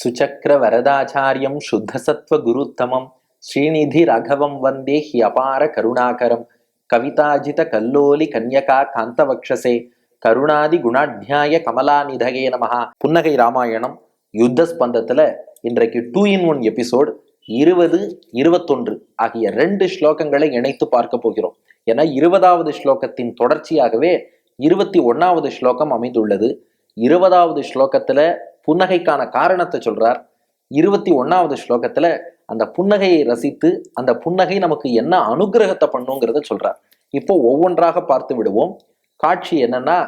சுச்சக்கர வரதாச்சாரியம் சுத்தசத்வ குருத்தமம் ஸ்ரீநிதி ரகவம் வந்தே he அபார கருணாகரம் கவிதாஜித கல்லோலி கன்யகா காந்தவக்ஷசே கருணாதி குணாத்தியாய கமலாநிதகே நமஹா புன்னகை ராமாயணம் யுத்த ஸ்பந்தத்துல இன்றைக்கு டூ இன் ஒன் எபிசோட் இருபது இருபத்தொன்று ஆகிய ரெண்டு ஸ்லோகங்களை இணைத்து பார்க்க போகிறோம். ஏன்னா இருபதாவது ஸ்லோகத்தின் தொடர்ச்சியாகவே இருபத்தி ஒன்னாவது ஸ்லோகம் அமைந்துள்ளது. இருபதாவது ஸ்லோகத்துல புன்னகைக்கான காரணத்தை சொல்றார். இருபத்தி ஒன்னாவது ஸ்லோகத்துல அந்த புன்னகையை ரசித்து அந்த புன்னகை நமக்கு என்ன அனுகிரகத்தை பண்ணுங்கிறத சொல்றார். இப்போ ஒவ்வொன்றாக பார்த்து விடுவோம். காட்சி என்னன்னா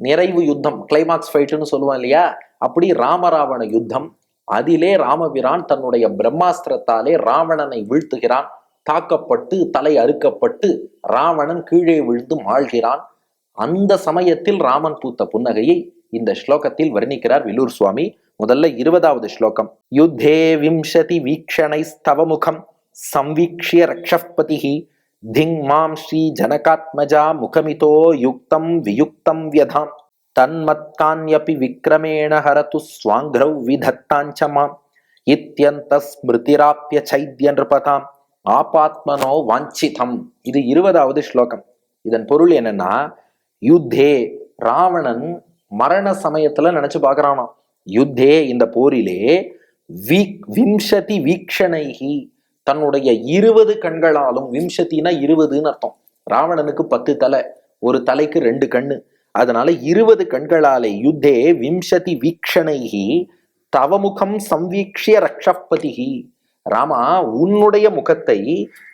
நிறைவு யுத்தம் கிளைமாக்ஸ் ஃபைட்டுன்னு சொல்லுவோம் இல்லையா? அப்படி ராமராவண யுத்தம் அதிலே ராமபிரான் தன்னுடைய பிரம்மாஸ்திரத்தாலே ராவணனை வீழ்த்துகிறான். தாக்கப்பட்டு தலை அறுக்கப்பட்டு ராவணன் கீழே விழுந்து மாழ்கிறான் அந்த சமயத்தில் ராமன் பூத்த புன்னகையை இந்த ஸ்லோகத்தில் வர்ணிக்கிறார் வில்லூர் சுவாமி. முதல்ல இருபதாவது ஸ்லோகம். யுத்தே விம்சதி வீக்ஷணை ஸ்தவ முகம் சம்வீக்ஷிய ரக்ஷபதி திங் மாம் ஸ்ரீ ஜனகாத்மஜா முகமிதோ யுக்தம் வியுக்தம் வியதாம் தன்மத்கான்யபி விக்ரமேண ஹரது ஸ்வாங்கிரௌ விதத்தாஞ்ச மாம் இத்தியந்த ஸ்மிருதிராப்பிய சைத்திய நிருபதாம் ஆபாத்மனோ வாஞ்சிதம் இது இருபதாவது ஸ்லோகம். இதன் பொருள் என்னன்னா யுத்தே ராவணன் மரண சமயத்துல நினைச்சு பாக்குறானா யுத்தே இந்த போரிலே வி விம்சதி வீக்ஷணைகி தன்னுடைய இருபது கண்களாலும் விம்சத்தினா இருபதுன்னு அர்த்தம். ராவணனுக்கு பத்து தலை ஒரு தலைக்கு ரெண்டு கண்ணு. அதனால இருபது கண்களாலே யுத்தே விம்சதி வீக்ஷணைகி தவமுகம் சம்வீக்ஷிய ரக்ஷப்பதிகி ராமா உன்னுடைய முகத்தை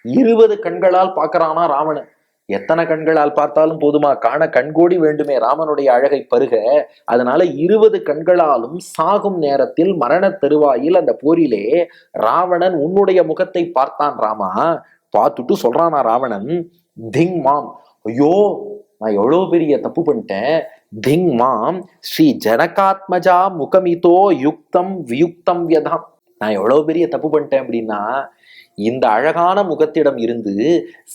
இருபது கண்களால் பார்க்கறானா ராவணன்? எத்தனை கண்களால் பார்த்தாலும் போதுமா? காண கண்கோடி வேண்டுமே. ராமனுடைய அழகை பருக. அதனால இருபது கண்களாலும் சாகும் நேரத்தில் மரண தருவாயில் அந்த போரிலே ராவணன் உன்னுடைய முகத்தை பார்த்தான் ராமா. பார்த்துட்டு சொல்றானா ராவணன் திங் மாம். ஐயோ நான் எவ்வளோ பெரிய தப்பு பண்ணிட்டேன். திங் மாம் ஸ்ரீ ஜனகாத்மஜா முகமிதோ யுக்தம் வியுக்தம் வியதாம். நான் எவ்வளோ பெரிய தப்பு பண்ணிட்டேன் அப்படின்னா இந்த அழகான முகத்திடம் இருந்து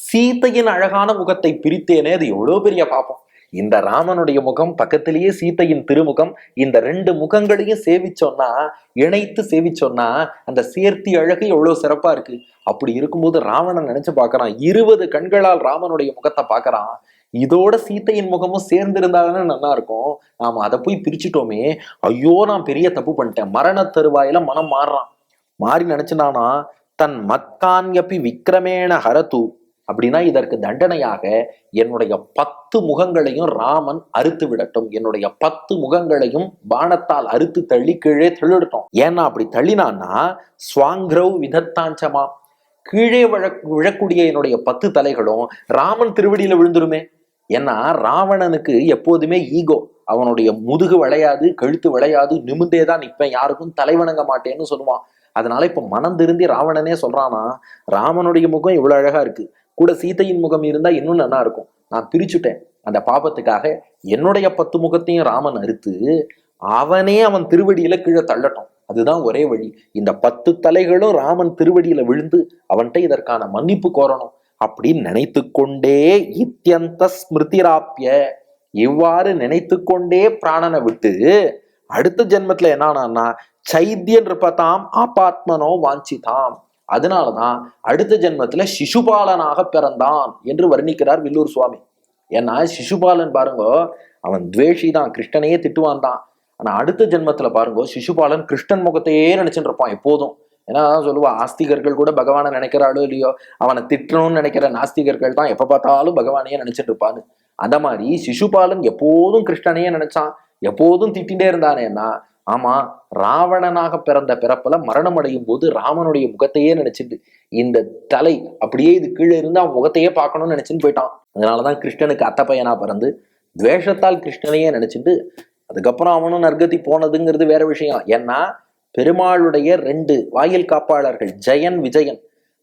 சீத்தையின் அழகான முகத்தை பிரித்தேனே அது எவ்வளோ பெரிய பாப்பம் இந்த ராமனுடைய முகம் பக்கத்திலேயே சீத்தையின் திருமுகம். இந்த ரெண்டு முகங்களையும் சேவிச்சோன்னா இணைத்து சேவிச்சோன்னா அந்த சேர்த்தி அழகு எவ்வளவு சிறப்பா இருக்கு. அப்படி இருக்கும்போது ராவணன் நினைச்சு பார்க்கறான் இருபது கண்களால் ராமனுடைய முகத்தை பார்க்கறான். இதோட சீத்தையின் முகமும் சேர்ந்திருந்தாதானே நல்லா இருக்கும். நாம அதை போய் பிரிச்சுட்டோமே. ஐயோ நான் பெரிய தப்பு பண்ணிட்டேன். மரண தருவாயில மனம் மாறுறான். மாறி நினைச்சுனானா தன் மத்கான்யப்பி விக்ரமேண ஹரது அப்படின்னா இதற்கு தண்டனையாக என்னுடைய பத்து முகங்களையும் ராமன் அறுத்து விடட்டும். என்னுடைய பத்து முகங்களையும் பானத்தால் அறுத்து தள்ளி கீழே தள்ளிடட்டும் ஏன்னா அப்படி தள்ளினான்னா ஸ்வாங்கிரவ் விதத்தாஞ்சமா. கீழே விழ விழக்கூடிய என்னுடைய பத்து தலைகளும் ராமன் திருவடியில விழுந்துருமே. ஏன்னா ராவணனுக்கு எப்போதுமே ஈகோ. அவனுடைய முதுகு விளையாது கழுத்து விளையாது நிமிந்தே தான் நிற்பேன். யாருக்கும் தலைவணங்க மாட்டேன்னு சொல்லுவான். அதனால இப்ப மனம் திருந்தி ராவணனே சொல்றானா ராமனுடைய முகம் இவ்வளவு அழகா இருக்கு. கூட சீதையின் முகம் இருந்தா இன்னும் நல்லா இருக்கும். நான் பிரிச்சுட்டேன். அந்த பாபத்துக்காக என்னுடைய பத்து முகத்தையும் ராமன் அறுத்து அவனே அவன் திருவடியில கீழே தள்ளட்டும். அதுதான் ஒரே வழி. இந்த பத்து தலைகளும் ராமன் திருவடியில விழுந்து அவன்கிட்ட இதற்கான மன்னிப்பு கோரணும். அப்படின்னு நினைத்து கொண்டே இத்தியந்த ஸ்மிருதிராப்பிய இவ்வாறு நினைத்து கொண்டே பிராணனை விட்டு அடுத்த ஜென்மத்துல என்னன்னா சைத்தியன் இருப்பதாம் ஆபாத்மனோ வாஞ்சிதாம். அதனாலதான் அடுத்த ஜென்மத்துல சிசுபாலனாக பிறந்தான் என்று வர்ணிக்கிறார் வில்லூர் சுவாமி. ஏன்னா சிசுபாலன் பாருங்க அவன் துவேஷி தான் கிருஷ்ணனையே திட்டுவான் தான் ஆனா அடுத்த ஜென்மத்துல பாருங்க சிசுபாலன் கிருஷ்ணன் முகத்தையே நினைச்சுட்டு இருப்பான் எப்போதும். ஏன்னா அதான் சொல்லுவா ஆஸ்திகர்கள் கூட பகவானை நினைக்கிறாளோ இல்லையோ அவனை திட்டணும்னு நினைக்கிற நாஸ்திகர்கள் தான் எப்ப பார்த்தாலும் பகவானையே நினைச்சிட்டு இருப்பான்னு அந்த மாதிரி சிசுபாலன் எப்போதும் கிருஷ்ணனையே நினைச்சான் எப்போதும் திட்டிகிட்டே இருந்தானேன்னா ஆமா ராவணனாக பிறந்த பிறப்புல மரணம் அடையும் போது ராமனுடைய முகத்தையே நினைச்சிட்டு இந்த தலை அப்படியே இது கீழே இருந்து அவன் முகத்தையே பார்க்கணும்னு நினைச்சுன்னு போயிட்டான். அதனாலதான் கிருஷ்ணனுக்கு அத்தை பையனா பிறந்து துவேஷத்தால் கிருஷ்ணனையே நினைச்சிட்டு அதுக்கப்புறம் அவனும் நற்கதி போனதுங்கிறது வேற விஷயம். ஏன்னா பெருமாளுடைய ரெண்டு வாயில் காப்பாளர்கள் ஜெயன் விஜயன்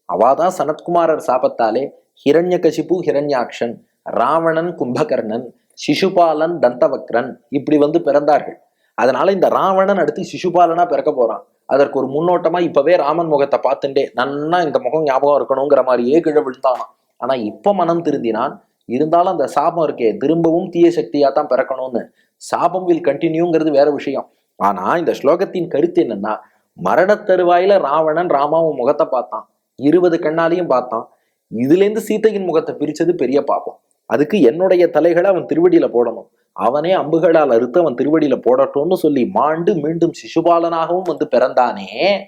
அவாதான் சனத்குமாரர் சாபத்தாலே ஹிரண்யகசிபு ஹிரண்யாக்ஷன் ராவணன் கும்பகர்ணன் சிசுபாலன் தந்தவக்ரன் இப்படி வந்து பிறந்தார்கள். அதனால இந்த ராவணன் அடுத்து சிசுபாலனா பிறக்க போறான். அதற்கு ஒரு முன்னோட்டமா இப்பவே ராமன் முகத்தை பார்த்துட்டே நன்னா இந்த முகம் ஞாபகம் இருக்கணுங்கிற மாதிரியே கீழே விழுந்தானா. ஆனா இப்ப மனம் திருந்தினான் இருந்தாலும் அந்த சாபம் இருக்கே திரும்பவும் தீய சக்தியா தான் பிறக்கணும்னு. சாபம் வில் கண்டினியூங்கிறது வேற விஷயம். ஆனா இந்த ஸ்லோகத்தின் கருத்து என்னன்னா மரணத்தருவாயில ராவணன் ராமாவும் முகத்தை பார்த்தான். இருபது கண்ணாலையும் பார்த்தான். இதுல இருந்து சீதையின் முகத்தை பிரிச்சது பெரிய பாபம். அதுக்கு என்னுடைய தலைகளை அவன் திருவடியில போடணும். அவனே அம்புகளால் அறுத்து அவன் திருவடியில போடட்டும்னு சொல்லி மாண்டு மீண்டும் சிசுபாலனாகவும் வந்து பிறந்தானே.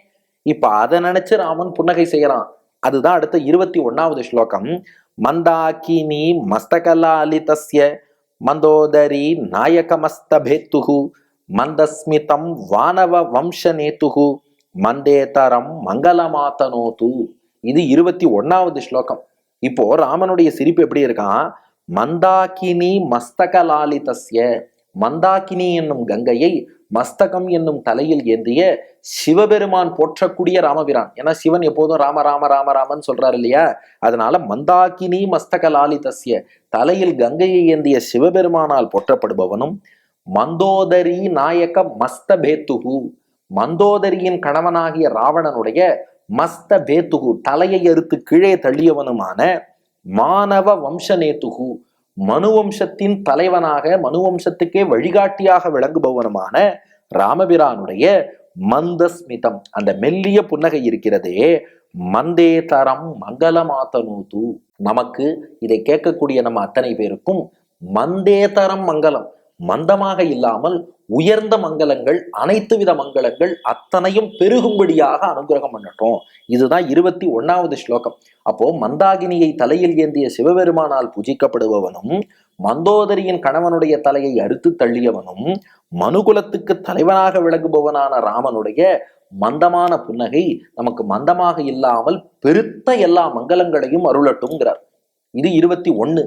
இப்ப அதை நினைச்சு ராமன் புன்னகை செய்யறான். அதுதான் அடுத்த இருபத்தி ஒன்னாவது ஸ்லோகம். மந்தாக்கினி மஸ்தகலாலிதஸ்ய மந்தோதரி நாயகமஸ்தபேத்துகு மந்தஸ்மிதம் வானவ வம்சநேத்துகு மந்தேதரம் மங்களமாத்தனோது. இது இருபத்தி ஒன்னாவது ஸ்லோகம். இப்போ ராமனுடைய சிரிப்பு எப்படி இருக்கான்? மந்தாக்கினி மஸ்தகலாலிதஸ்ய. மந்தாக்கினி என்னும் கங்கையை மஸ்தகம் என்னும் தலையில் ஏந்திய சிவபெருமான் போற்றக்கூடிய ராமபிரான். ஏன்னா சிவன் எப்போதும் ராம ராம ராம ராமன் சொல்றாரு இல்லையா? அதனால மந்தாக்கினி மஸ்தகலாலிதஸ்ய. தலையில் கங்கையை ஏந்திய சிவபெருமானால் போற்றப்படுபவனும் மந்தோதரி நாயக மஸ்தபேத்துகு. மந்தோதரியின் கணவனாகிய ராவணனுடைய மஸ்த பேத்துகு தலையை அறுத்து கீழே தள்ளியவனுமான மானவ வம்சநேத்துகு மனுவம்சத்தின் தலைவனாக மனுவம்சத்துக்கே வழிகாட்டியாக விளங்குபவனுமான ராமபிரானுடைய மந்தஸ்மிதம். அந்த மெல்லிய புன்னகை இருக்கிறதே மந்தேதரம் மங்களமாத்தனூது. நமக்கு இதை கேட்கக்கூடிய நம்ம அத்தனை பேருக்கும் மந்தேதரம் மங்களம். மந்தமாக இல்லாமல் உயர்ந்த மங்களங்கள் அனைத்து வித மங்களங்கள் அத்தனையும் பெருகும்படியாக அனுகிரகம் பண்ணட்டும். இதுதான் இருபத்தி ஒன்னாவது ஸ்லோகம். அப்போ மந்தாகினியை தலையில் ஏந்திய சிவபெருமானால் பூஜிக்கப்படுபவனும் மந்தோதரியின் கணவனுடைய தலையை அறுத்து தள்ளியவனும் மனுகுலத்துக்கு தலைவனாக விளங்குபவனான ராமனுடைய மந்தமான புன்னகை நமக்கு மந்தமாக இல்லாமல் பெருத்த எல்லா மங்களங்களையும் அருளட்டும்ங்கிறார். இது இருபத்தி ஒன்று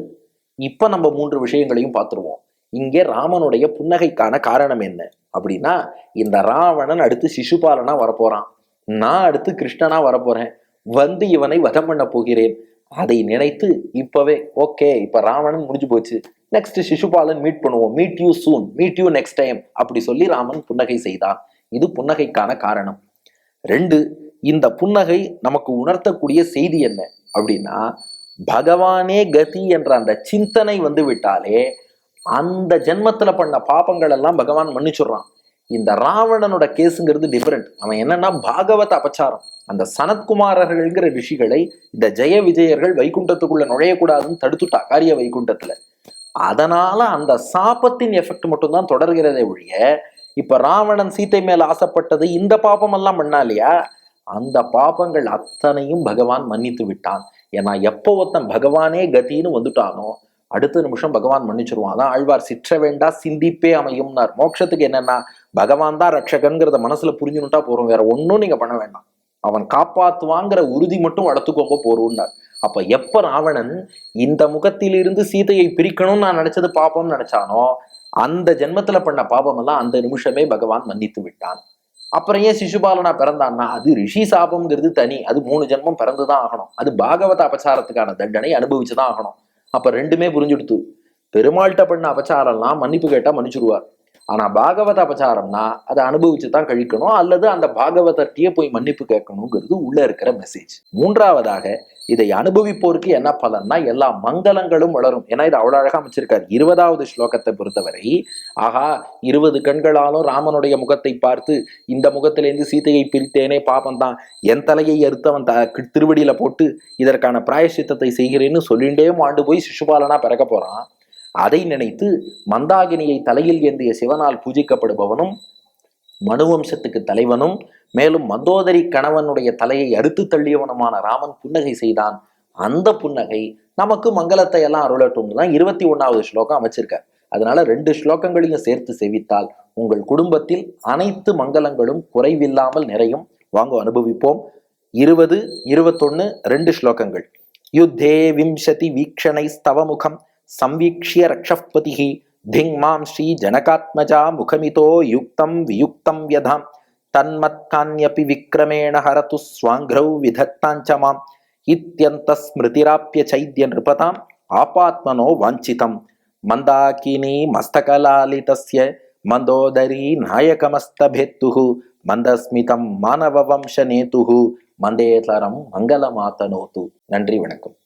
இப்ப நம்ம மூன்று விஷயங்களையும் பார்த்துருவோம். இங்கே ராமனுடைய புன்னகைக்கான காரணம் என்ன? அப்படின்னா இந்த ராவணன் அடுத்து சிசுபாலனா வரப்போறான். நான் அடுத்து கிருஷ்ணனா வரப்போறேன். வந்து இவனை வதம் பண்ண போகிறேன். அதை நினைத்து இப்பவே ஓகே இப்ப ராவணன் முடிஞ்சு போச்சு. நெக்ஸ்ட் சிசுபாலன் மீட் பண்ணுவோம். Meet you soon meet you next time அப்படி சொல்லி ராமன் புன்னகை செய்தான். இது புன்னகைக்கான காரணம். ரெண்டு இந்த புன்னகை நமக்கு உணர்த்தக்கூடிய செய்தி என்ன? அப்படின்னா பகவானே கதி என்ற அந்த சிந்தனை வந்து விட்டாலே அந்த ஜென்மத்துல பண்ண பாபங்கள் எல்லாம் பகவான் மன்னிச்சுடுறான். இந்த ராவணனோட கேஸுங்கிறது டிஃபரெண்ட் அவன் என்னன்னா பாகவத அபச்சாரம். அந்த சனத்குமாரர்கள்ங்கிற ரிஷிகளை இந்த ஜெய விஜயர்கள் வைகுண்டத்துக்குள்ள நுழையக்கூடாதுன்னு தடுத்துட்டா காரிய வைகுண்டத்துல. அதனால அந்த சாபத்தின் எஃபெக்ட் மட்டும்தான் தொடர்கிறதே ஒழிய இப்ப ராவணன் சீத்தை மேல ஆசைப்பட்டது இந்த பாபம் எல்லாம் பண்ணா இல்லையா அந்த பாபங்கள் அத்தனையும் பகவான் மன்னித்து விட்டான். ஏன்னா எப்போ ஒருத்தன் பகவானே கத்தின்னு வந்துட்டானோ அடுத்த நிமிஷம் பகவான் மன்னிச்சிருவான். அதான் ஆழ்வார் சிற்ற வேண்டா சிந்திப்பே அமையும்னார். மோட்சத்துக்கு என்னன்னா பகவான் தான் ரட்சகன்கிறத மனசுல புரிஞ்சுனுட்டா போறோம். வேற ஒன்றும் நீங்க பண்ண வேண்டாம். அவன் காப்பாத்துவாங்கிற உறுதி மட்டும் வளர்த்துக்கோங்க போறோம்னார். அப்ப எப்ப ராவணன் இந்த முகத்திலிருந்து சீதையை பிரிக்கணும்னு நான் நினைச்சது பாப்போம்னு நினைச்சானோ அந்த ஜென்மத்துல பண்ண பாபம் எல்லாம் அந்த நிமிஷமே பகவான் மன்னித்து விட்டான். அப்புறம் ஏன் சிசுபாலனா பிறந்தான்னா அது ரிஷி சாபம்ங்கிறது தனி. அது மூணு ஜென்மம் பிறந்துதான் ஆகணும். அது பாகவத அபச்சாரத்துக்கான தண்டனை அனுபவிச்சுதான் ஆகணும். அப்ப ரெண்டுமே புரிஞ்சுடுத்து. பெருமாள்கிட்ட பண்ண அபச்சாரம்லாம் மன்னிப்பு கேட்டா மன்னிச்சுடுவார் ஆனா பாகவத அபச்சாரம்னா அதை அனுபவிச்சு தான் கழிக்கணும் அல்லது அந்த பாகவதர்கிட்டயே போய் மன்னிப்பு கேட்கணுங்கிறது உள்ள இருக்கிற மெசேஜ் மூன்றாவதாக இதை அனுபவிப்போருக்கு என்ன பலன்னா எல்லா மங்களங்களும் வளரும். ஏன்னா இது அவ்வளோ அழகாக அமைச்சிருக்காரு. இருபதாவது ஸ்லோகத்தை பொறுத்தவரை ஆகா இருபது கண்களாலும் ராமனுடைய முகத்தை பார்த்து இந்த முகத்திலேருந்து சீதையை பிரித்தேனே பாபம் தான் என் தலையை அறுத்தவன் த திருவடியில போட்டு இதற்கான பிராயசித்தத்தை செய்கிறேன்னு சொல்லிண்டே ஆண்டு போய் சிசுபாலனா பிறக்க போறான். அதை நினைத்து மந்தாகினியை தலையில் ஏந்திய சிவனால் பூஜிக்கப்படுபவனும் மனுவம்சத்துக்கு தலைவனும் மேலும் மந்தோதரி கணவனுடைய தலையை அறுத்து தள்ளியவனுமான ராமன் புன்னகை செய்தான். அந்த புன்னகை நமக்கு மங்களத்தை எல்லாம் அருளட்டும்னு தான் இருபத்தி ஒன்றாவது ஸ்லோகம் அமைச்சிருக்கார். அதனால ரெண்டு ஸ்லோகங்களையும் சேர்த்து செவித்தால் உங்கள் குடும்பத்தில் அனைத்து மங்களங்களும் குறைவில்லாமல் நிறையும். வாங்க அனுபவிப்போம். இருபது இருபத்தொன்னு ரெண்டு ஸ்லோகங்கள். யுத்தே விம்சதி வீக்ஷணை ஸ்தவமுகம் சம்வீக்ஷிய ரக்ஷபதிஹி திங் மாம் ஸ்ரீ ஜனகாத்மஜா முகமிதோ யுக்தம் வியுக்தம் வியதாம் தன்மத்கான்யபி விக்ரமேண ஹரது ஸ்வாங்கிரௌ விதத்தாஞ்சமாம் இத்தியந்த ஸ்மிருதிராப்பிய சைத்திய நிருபதாம் ஆபாத்மனோ வாஞ்சிதம் மந்தாகினி மஸ்தகலாலிதஸ்ய மந்தோதரி நாயகமஸ்தபேத்துகு மந்தஸ்மிதம் மானவ வம்ச நேத்துகு மந்தேதரம் மங்களமாத்தனோத்து நன்றி வணக்கம்